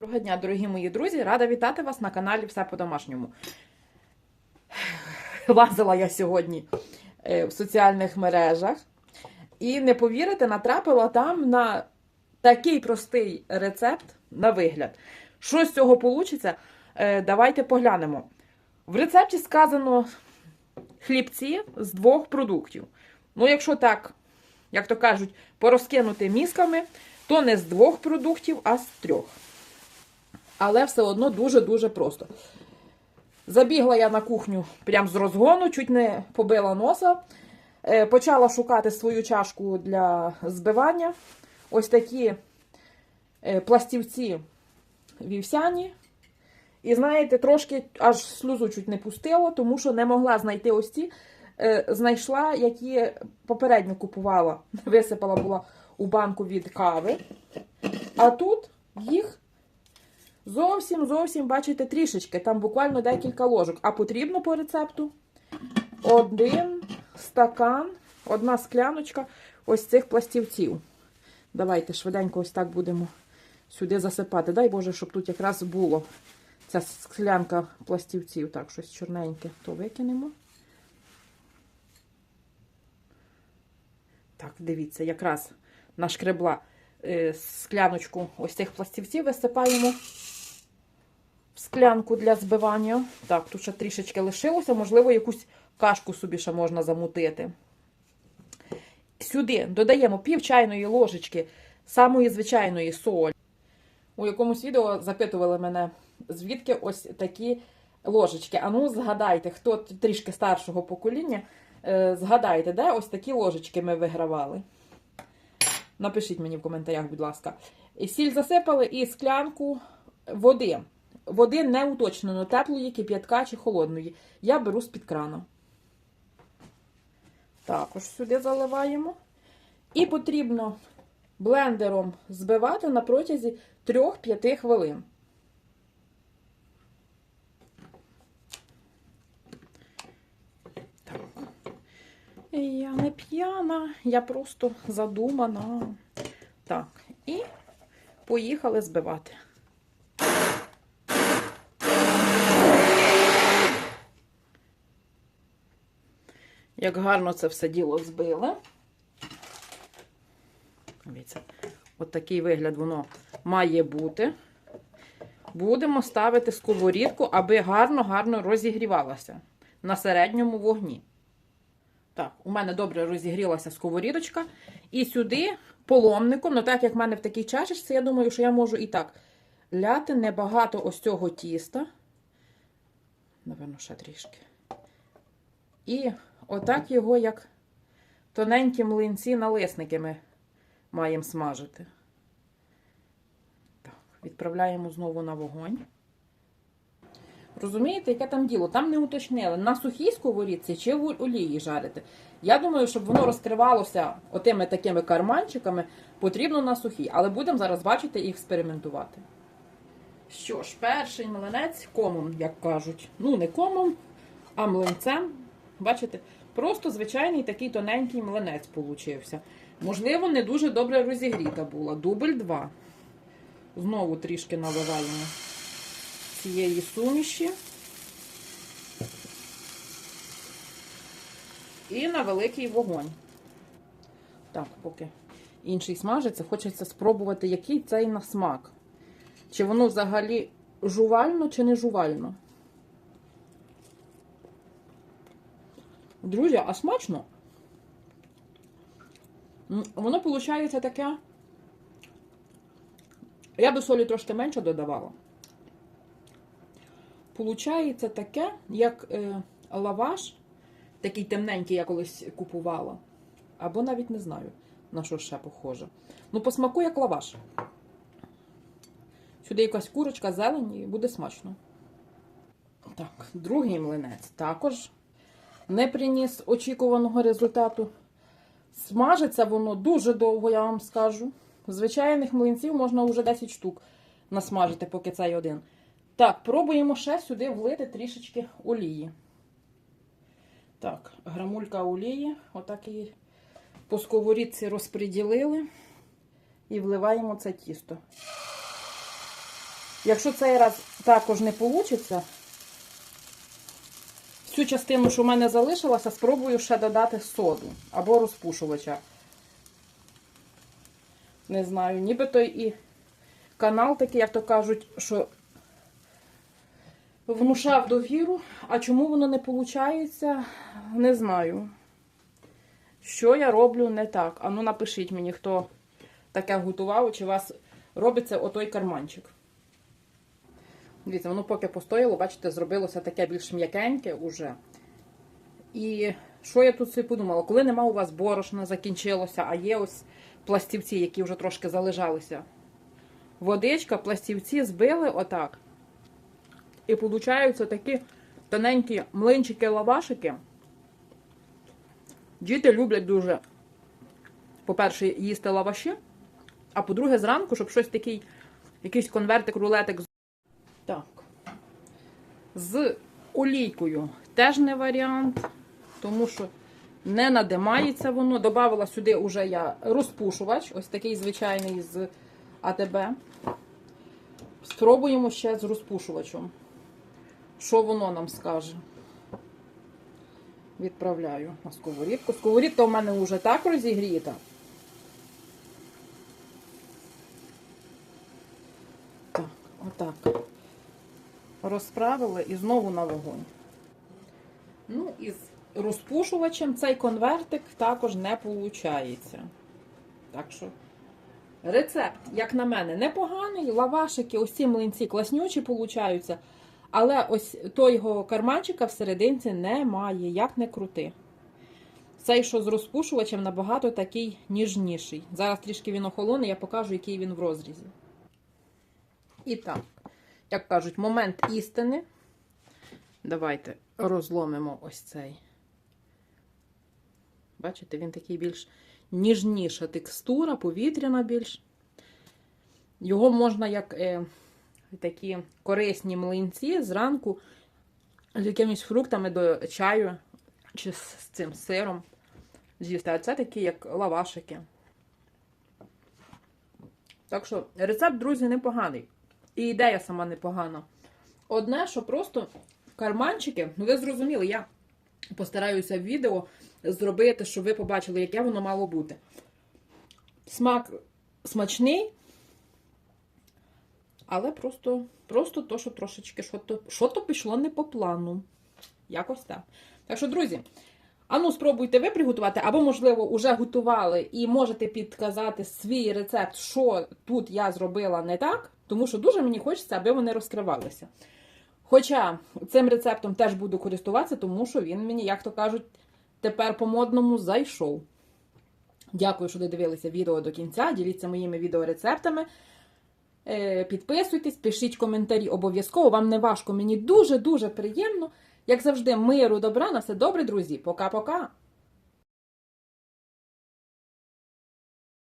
Доброго дня, дорогі мої друзі! Рада вітати вас на каналі Все по-домашньому. Лазила я сьогодні е, в соціальних мережах і не повірите, натрапила там на такий простий рецепт на вигляд. Що з цього вийде? Давайте поглянемо. В рецепті сказано хлібці з двох продуктів. Ну, якщо так, як то кажуть, порозкинути мізками, то не з двох продуктів, а з трьох але все одно дуже-дуже просто. Забігла я на кухню прямо з розгону, чуть не побила носа. Е, Почала шукати свою чашку для збивання. Ось такі е, пластівці вівсяні. І знаєте, трошки аж сльозу чуть не пустило, тому що не могла знайти ось ці. Е, Знайшла, які попередньо купувала. Висипала була у банку від кави. А тут їх Зовсім, зовсім, бачите, трішечки, там буквально декілька ложок. А потрібно по рецепту один стакан, одна скляночка ось цих пластівців. Давайте швиденько ось так будемо сюди засипати. Дай Боже, щоб тут якраз було ця склянка пластівців. Так, щось чорненьке, то викинемо. Так, дивіться, якраз нашкребла е, скляночку ось цих пластівців висипаємо склянку для збивання. Так, тут ще трішечки лишилося, можливо, якусь кашку собі ще можна замутити. Сюди додаємо пів чайної ложечки самої звичайної солі. У якомусь відео запитували мене, звідки ось такі ложечки. А ну, згадайте, хто трішки старшого покоління, е, згадайте, де ось такі ложечки ми вигравали. Напишіть мені в коментарях, будь ласка. Сіль засипали і склянку води. Води не уточнено, теплої, кип'ятка чи холодної. Я беру з-під крана. Також сюди заливаємо. І потрібно блендером збивати на протязі 3-5 хвилин. Так. Я не п'яна, я просто задумана. Так, і поїхали збивати. Як гарно це все діло збили. Дивіться, от такий вигляд воно має бути. Будемо ставити сковорідку, аби гарно-гарно розігрівалася на середньому вогні. Так, у мене добре розігрілася сковорідочка. І сюди поломником, ну так як в мене в такій чашечці, я думаю, що я можу і так ляти небагато ось цього тіста. Напевно, ще трішки. І отак його, як тоненькі млинці налисники ми маємо смажити. Так, Відправляємо знову на вогонь. Розумієте, яке там діло? Там не уточнили, на сухій сковорідці чи в олії жарити. Я думаю, щоб воно розкривалося отими такими карманчиками, потрібно на сухій. Але будемо зараз бачити і експериментувати. Що ж, перший млинець комом, як кажуть. Ну, не комом, а млинцем. Бачите? Просто звичайний такий тоненький млинець получився. Можливо, не дуже добре розігріта була. Дубль 2. Знову трішки наливаємо цієї суміші. І на великий вогонь. Так, поки інший смажиться, хочеться спробувати, який цей на смак. Чи воно взагалі жувально, чи не жувально. Друзі, а смачно? Воно виходить таке. Я би солі трошки менше додавала. Получається таке, як е, лаваш, такий темненький, я колись купувала. Або навіть не знаю, на що ще похоже. Ну, по смаку як лаваш. Сюди якась курочка, зелень і буде смачно. Так, другий млинець також не приніс очікуваного результату. Смажиться воно дуже довго, я вам скажу. Звичайних млинців можна вже 10 штук насмажити, поки цей один. Так, пробуємо ще сюди влити трішечки олії. Так, грамулька олії. Отак її по сковорідці розподілили і вливаємо це тісто. Якщо цей раз також не вийде, всю частину, що в мене залишилася, спробую ще додати соду або розпушувача. Не знаю, нібито і канал такий, як то кажуть, що внушав довіру, а чому воно не виходить, не знаю. Що я роблю не так? Ану напишіть мені, хто таке готував, чи у вас робиться отой карманчик. Дивіться, воно поки постояло, бачите, зробилося таке більш м'якеньке уже. І що я тут собі подумала? Коли нема у вас борошна, закінчилося, а є ось пластівці, які вже трошки залежалися. Водичка, пластівці збили отак. І получаються такі тоненькі млинчики-лавашики. Діти люблять дуже, по-перше, їсти лаваші, а по-друге, зранку, щоб щось такий, якийсь конвертик, рулетик. Так. З олійкою теж не варіант, тому що не надимається воно. Добавила сюди уже я розпушувач, ось такий звичайний з АТБ. Спробуємо ще з розпушувачем. Що воно нам скаже? Відправляю на сковорідку. Сковорідка у мене вже так розігріта. Так, отак. Розправили і знову на вогонь. Ну, і з розпушувачем цей конвертик також не виходить. Так що, рецепт, як на мене, непоганий. Лавашики, ось ці млинці класнючі получаються. Але ось того карманчика всерединці немає, як не крути. Цей, що з розпушувачем, набагато такий ніжніший. Зараз трішки він охолоне, я покажу, який він в розрізі. І так, як кажуть, момент істини. Давайте розломимо ось цей. Бачите, він такий більш ніжніша текстура, повітряна більш. Його можна як е, такі корисні млинці зранку з якимись фруктами до чаю чи з цим сиром з'їсти. А це такі, як лавашики. Так що рецепт, друзі, непоганий. І ідея сама непогана. Одне, що просто карманчики, ну ви зрозуміли, я постараюся в відео зробити, щоб ви побачили, яке воно мало бути. Смак смачний, але просто, просто то, що трошечки що-то, що-то пішло не по плану. Якось так. Так що, друзі, ану, спробуйте ви приготувати, або, можливо, вже готували і можете підказати свій рецепт, що тут я зробила не так, тому що дуже мені хочеться, аби вони розкривалися. Хоча цим рецептом теж буду користуватися, тому що він мені, як то кажуть, тепер по-модному зайшов. Дякую, що додивилися відео до кінця. Діліться моїми відеорецептами. Е, Підписуйтесь, пишіть коментарі обов'язково. Вам не важко, мені дуже-дуже приємно. Як завжди, миру, добра, на все добре, друзі. Пока-пока.